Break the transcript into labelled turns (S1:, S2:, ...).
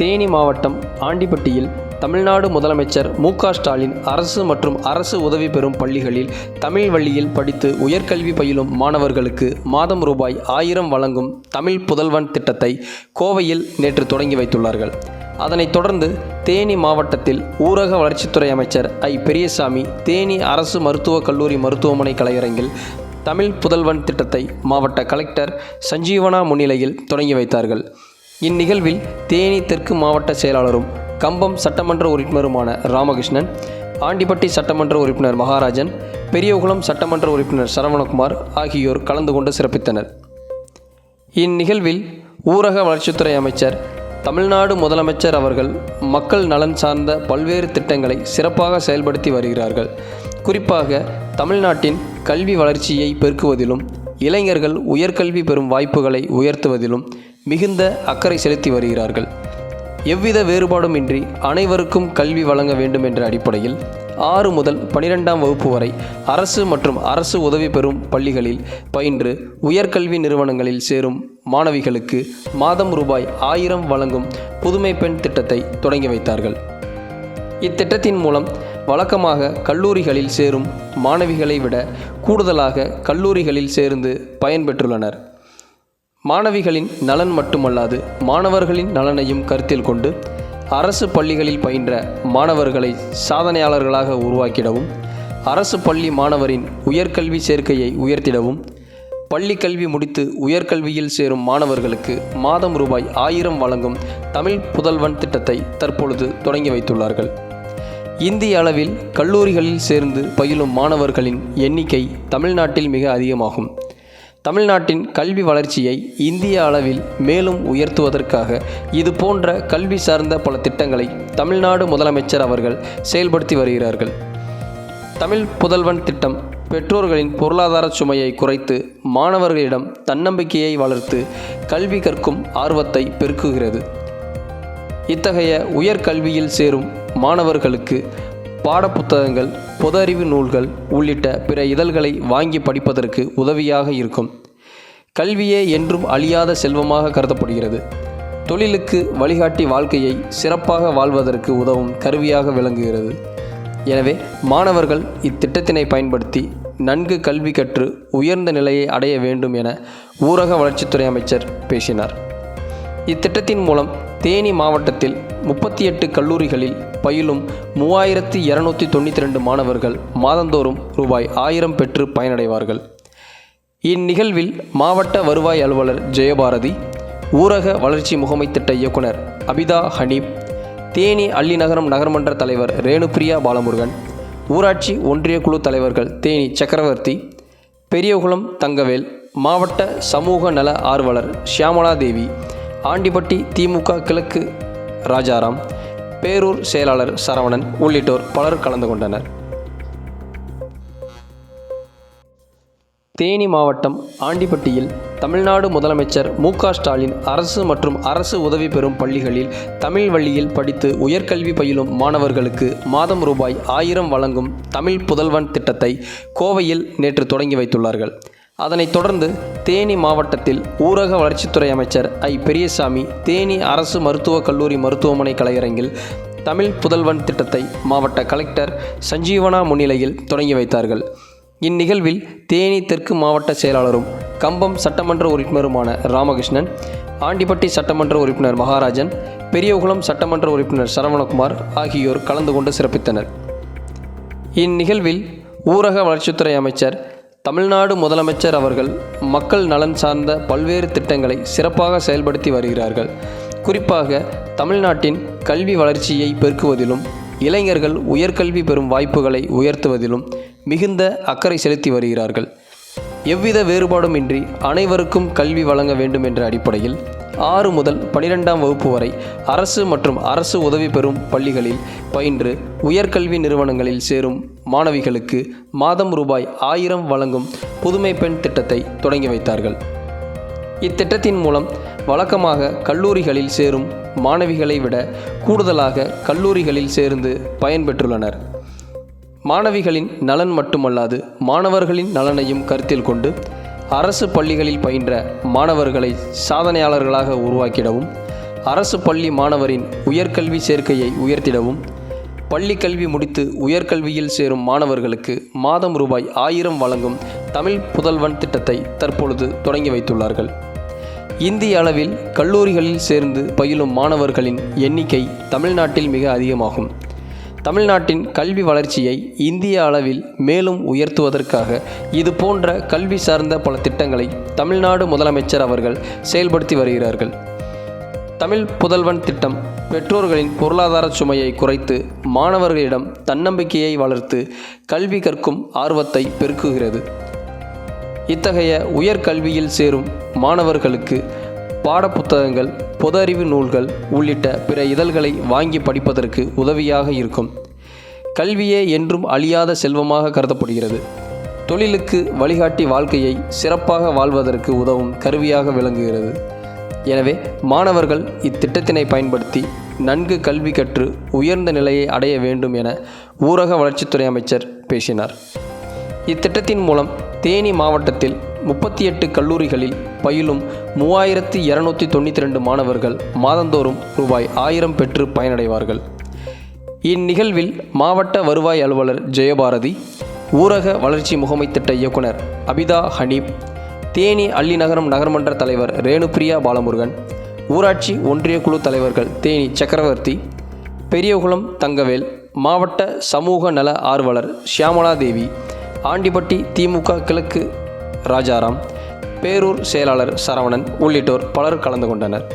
S1: தேனி மாவட்டம் ஆண்டிப்பட்டியில் தமிழ்நாடு முதலமைச்சர் மு ஸ்டாலின் அரசு மற்றும் அரசு உதவி பெறும் பள்ளிகளில் தமிழ் வழியில் படித்து உயர்கல்வி பயிலும் மாணவர்களுக்கு மாதம் ரூபாய் ஆயிரம் வழங்கும் தமிழ் புதல்வன் திட்டத்தை கோவையில் நேற்று தொடங்கி வைத்துள்ளார்கள். அதனைத் தொடர்ந்து தேனி மாவட்டத்தில் ஊரக வளர்ச்சித்துறை அமைச்சர் ஐ. பெரியசாமி தேனி அரசு மருத்துவக் கல்லூரி மருத்துவமனை கலையரங்கில் தமிழ் புதல்வன் திட்டத்தை மாவட்ட கலெக்டர் சஞ்சீவனா முன்னிலையில் தொடங்கி வைத்தார்கள். இந்நிகழ்வில் தேனி தெற்கு மாவட்ட செயலாளரும் கம்பம் சட்டமன்ற உறுப்பினருமான ராமகிருஷ்ணன் ஆண்டிப்பட்டி சட்டமன்ற உறுப்பினர் மகாராஜன் பெரியகுளம் சட்டமன்ற உறுப்பினர் சரவணகுமார் ஆகியோர் கலந்து கொண்டு சிறப்பித்தனர். இந்நிகழ்வில் ஊரக வளர்ச்சித்துறை அமைச்சர் தமிழ்நாடு முதலமைச்சர் அவர்கள் மக்கள் நலன் சார்ந்த பல்வேறு திட்டங்களை சிறப்பாக செயல்படுத்தி வருகிறார்கள். குறிப்பாக தமிழ்நாட்டின் கல்வி வளர்ச்சியை பெருக்குவதிலும் இளைஞர்கள் உயர்கல்வி பெறும் வாய்ப்புகளை உயர்த்துவதிலும் மிகுந்த அக்கறை செலுத்தி வருகிறார்கள். எவ்வித வேறுபாடுமின்றி அனைவருக்கும் கல்வி வழங்க வேண்டும் என்ற அடிப்படையில் ஆறு முதல் பனிரெண்டாம் வகுப்பு வரை அரசு மற்றும் அரசு உதவி பெறும் பள்ளிகளில் பயின்று உயர்கல்வி நிறுவனங்களில் சேரும் மாணவிகளுக்கு மாதம் ரூபாய் ஆயிரம் வழங்கும் புதுமை பெண் திட்டத்தை தொடங்கி வைத்தார்கள். இத்திட்டத்தின் மூலம் வழக்கமாக கல்லூரிகளில் சேரும் மாணவிகளை விட கூடுதலாக கல்லூரிகளில் சேர்ந்து பயன்பெற்றுள்ளனர். மாணவிகளின் நலன் மட்டுமல்லாது மாணவர்களின் நலனையும் கருத்தில் கொண்டு அரசு பள்ளிகளில் பயின்ற மாணவர்களை சாதனையாளர்களாக உருவாக்கிடவும் அரசு பள்ளி மாணவரின் உயர்கல்வி சேர்க்கையை உயர்த்திடவும் பள்ளி கல்வி முடித்து உயர்கல்வியில் சேரும் மாணவர்களுக்கு மாதம் ரூபாய் ஆயிரம் வழங்கும் தமிழ் புதல்வன் திட்டத்தை தற்பொழுது தொடங்கி வைத்துள்ளார்கள். இந்திய அளவில் கல்லூரிகளில் சேர்ந்து பயிலும் மாணவர்களின் எண்ணிக்கை தமிழ்நாட்டில் மிக அதிகமாகும். தமிழ்நாட்டின் கல்வி வளர்ச்சியை இந்திய அளவில் மேலும் உயர்த்துவதற்காக இது போன்ற கல்வி சார்ந்த பல திட்டங்களை தமிழ்நாடு முதலமைச்சர் அவர்கள் செயல்படுத்தி வருகிறார்கள். தமிழ் புதல்வன் திட்டம் பெற்றோர்களின் பொருளாதார சுமையை குறைத்து மாணவர்களிடம் தன்னம்பிக்கையை வளர்த்து கல்வி கற்கும் ஆர்வத்தை பெருக்குகிறது. இத்தகைய உயர்கல்வியில் சேரும் மாணவர்களுக்கு பாடப்புத்தகங்கள் பொது அறிவு நூல்கள் உள்ளிட்ட பிற இதழ்களை வாங்கி படிப்பதற்கு உதவியாக இருக்கும். கல்வியே என்றும் அழியாத செல்வமாக கருதப்படுகிறது. தொழிலுக்கு வழிகாட்டி வாழ்க்கையை சிறப்பாக வாழ்வதற்கு உதவும் கருவியாக விளங்குகிறது. எனவே மாணவர்கள் இத்திட்டத்தினை பயன்படுத்தி நன்கு கல்வி கற்று உயர்ந்த நிலையை அடைய வேண்டும் என ஊரக வளர்ச்சித்துறை அமைச்சர் பேசினார். இத்திட்டத்தின் மூலம் தேனி மாவட்டத்தில் முப்பத்தி எட்டு கல்லூரிகளில் பயிலும் மூவாயிரத்தி இரநூத்தி தொண்ணூற்றி ரெண்டு மாணவர்கள் மாதந்தோறும் ரூபாய் ஆயிரம் பெற்று பயனடைவார்கள். இந்நிகழ்வில் மாவட்ட வருவாய் அலுவலர் ஜெயபாரதி ஊரக வளர்ச்சி முகமை திட்ட இயக்குனர் அபிதா ஹனீப் தேனி அள்ளிநகரம் நகர்மன்ற தலைவர் ரேணுபிரியா பாலமுருகன் ஊராட்சி ஒன்றிய குழு தலைவர்கள் தேனி சக்கரவர்த்தி பெரியகுளம் தங்கவேல் மாவட்ட சமூக நல ஆர்வலர் ஷியாமலா தேவி ஆண்டிப்பட்டி திமுக கிழக்கு ராஜாராம் பேரூர் செயலாளர் சரவணன் உள்ளிட்டோர் பலர் கலந்து கொண்டனர். தேனி மாவட்டம் ஆண்டிப்பட்டியில் தமிழ்நாடு முதலமைச்சர் மு ஸ்டாலின் அரசு மற்றும் அரசு உதவி பெறும் பள்ளிகளில் தமிழ் வழியில் படித்து உயர்கல்வி பயிலும் மாணவர்களுக்கு மாதம் ரூபாய் ஆயிரம் வழங்கும் தமிழ் புதல்வன் திட்டத்தை கோவையில் நேற்று தொடங்கி வைத்துள்ளார்கள். அதனைத் தொடர்ந்து தேனி மாவட்டத்தில் ஊரக வளர்ச்சித்துறை அமைச்சர் ஐ. பெரியசாமி தேனி அரசு மருத்துவக் கல்லூரி மருத்துவமனை கலையரங்கில் தமிழ் புதல்வன் திட்டத்தை மாவட்ட கலெக்டர் சஞ்சீவனா முன்னிலையில் தொடங்கி வைத்தார்கள். இந்நிகழ்வில் தேனி தெற்கு மாவட்ட செயலாளரும் கம்பம் சட்டமன்ற உறுப்பினருமான ராமகிருஷ்ணன் ஆண்டிப்பட்டி சட்டமன்ற உறுப்பினர் மகாராஜன் பெரியகுளம் சட்டமன்ற உறுப்பினர் சரவணகுமார் ஆகியோர் கலந்து கொண்டு சிறப்பித்தனர். இந்நிகழ்வில் ஊரக வளர்ச்சித்துறை அமைச்சர் தமிழ்நாடு முதலமைச்சர் அவர்கள் மக்கள் நலன் சார்ந்த பல்வேறு திட்டங்களை சிறப்பாக செயல்படுத்தி வருகிறார்கள். குறிப்பாக தமிழ்நாட்டின் கல்வி வளர்ச்சியை பெருக்குவதிலும் இளைஞர்கள் உயர்கல்வி பெறும் வாய்ப்புகளை உயர்த்துவதிலும் மிகுந்த அக்கறை செலுத்தி வருகிறார்கள். எவ்வித வேறுபாடுமின்றி அனைவருக்கும் கல்வி வழங்க வேண்டும் என்ற அடிப்படையில் ஆறு முதல் பனிரெண்டாம் வகுப்பு வரை அரசு மற்றும் அரசு உதவி பெறும் பள்ளிகளில் பயின்று உயர்கல்வி நிறுவனங்களில் சேரும் மாணவிகளுக்கு மாதம் ரூபாய் ஆயிரம் வழங்கும் புதுமை பெண் திட்டத்தை தொடங்கி வைத்தார்கள். இத்திட்டத்தின் மூலம் வழக்கமாக கல்லூரிகளில் சேரும் மாணவிகளை விட கூடுதலாக கல்லூரிகளில் சேர்ந்து பயன்பெற்றுள்ளனர். மாணவிகளின் நலன் மட்டுமல்லாது மாணவர்களின் நலனையும் கருத்தில் கொண்டு அரசு பள்ளிகளில் பயின்ற மாணவர்களை சாதனையாளர்களாக உருவாக்கிடவும் அரசு பள்ளி மாணவரின் உயர்கல்வி சேர்க்கையை உயர்த்திடவும் பள்ளி கல்வி முடித்து உயர்கல்வியில் சேரும் மாணவர்களுக்கு மாதம் ரூபாய் ஆயிரம் வழங்கும் தமிழ் புதல்வன் திட்டத்தை தற்பொழுது தொடங்கி வைத்துள்ளார்கள். இந்திய அளவில் கல்லூரிகளில் சேர்ந்து பயிலும் மாணவர்களின் எண்ணிக்கை தமிழ்நாட்டில் மிக அதிகமாகும். தமிழ்நாட்டின் கல்வி வளர்ச்சியை இந்திய அளவில் மேலும் உயர்த்துவதற்காக இது போன்ற கல்வி சார்ந்த பல திட்டங்களை தமிழ்நாடு முதலமைச்சர் அவர்கள் செயல்படுத்தி வருகிறார்கள். தமிழ் புதல்வன் திட்டம் பெற்றோர்களின் பொருளாதார சுமையை குறைத்து மாணவர்களிடம் தன்னம்பிக்கையை வளர்த்து கல்வி கற்கும் ஆர்வத்தை பெருக்குகிறது. இத்தகைய உயர்கல்வியில் சேரும் மாணவர்களுக்கு பாடப்புத்தகங்கள் பொது அறிவு நூல்கள் உள்ளிட்ட பிற இதழ்களை வாங்கி படிப்பதற்கு உதவியாக இருக்கும். கல்வியே என்றும் அழியாத செல்வமாக கருதப்படுகிறது. தொழிலுக்கு வழிகாட்டி வாழ்க்கையை சிறப்பாக வாழ்வதற்கு உதவும் கருவியாக விளங்குகிறது. எனவே மாணவர்கள் இத்திட்டத்தினை பயன்படுத்தி நன்கு கல்வி கற்று உயர்ந்த நிலையை அடைய வேண்டும் என ஊரக வளர்ச்சித்துறை அமைச்சர் பேசினார். இத்திட்டத்தின் மூலம் தேனி மாவட்டத்தில் முப்பத்தி எட்டு கல்லூரிகளில் பயிலும் மூவாயிரத்தி இரநூத்தி தொண்ணூற்றி ரெண்டு மாணவர்கள் மாதந்தோறும் ரூபாய் ஆயிரம் பெற்று பயனடைவார்கள். இந்நிகழ்வில் மாவட்ட வருவாய் அலுவலர் ஜெயபாரதி ஊரக வளர்ச்சி முகமை திட்ட இயக்குனர் அபிதா ஹனீப் தேனி அள்ளிநகரம் நகர்மன்ற தலைவர் ரேணுபிரியா பாலமுருகன் ஊராட்சி ஒன்றிய குழு தலைவர்கள் தேனி சக்கரவர்த்தி பெரியகுளம் தங்கவேல் மாவட்ட சமூக நல ஆர்வலர் ஷியாமலா தேவி ஆண்டிப்பட்டி திமுக கிழக்கு ராஜாராம் பேரூர் செயலாளர் சரவணன் உள்ளிட்டோர் பலர் கலந்து கொண்டனர்.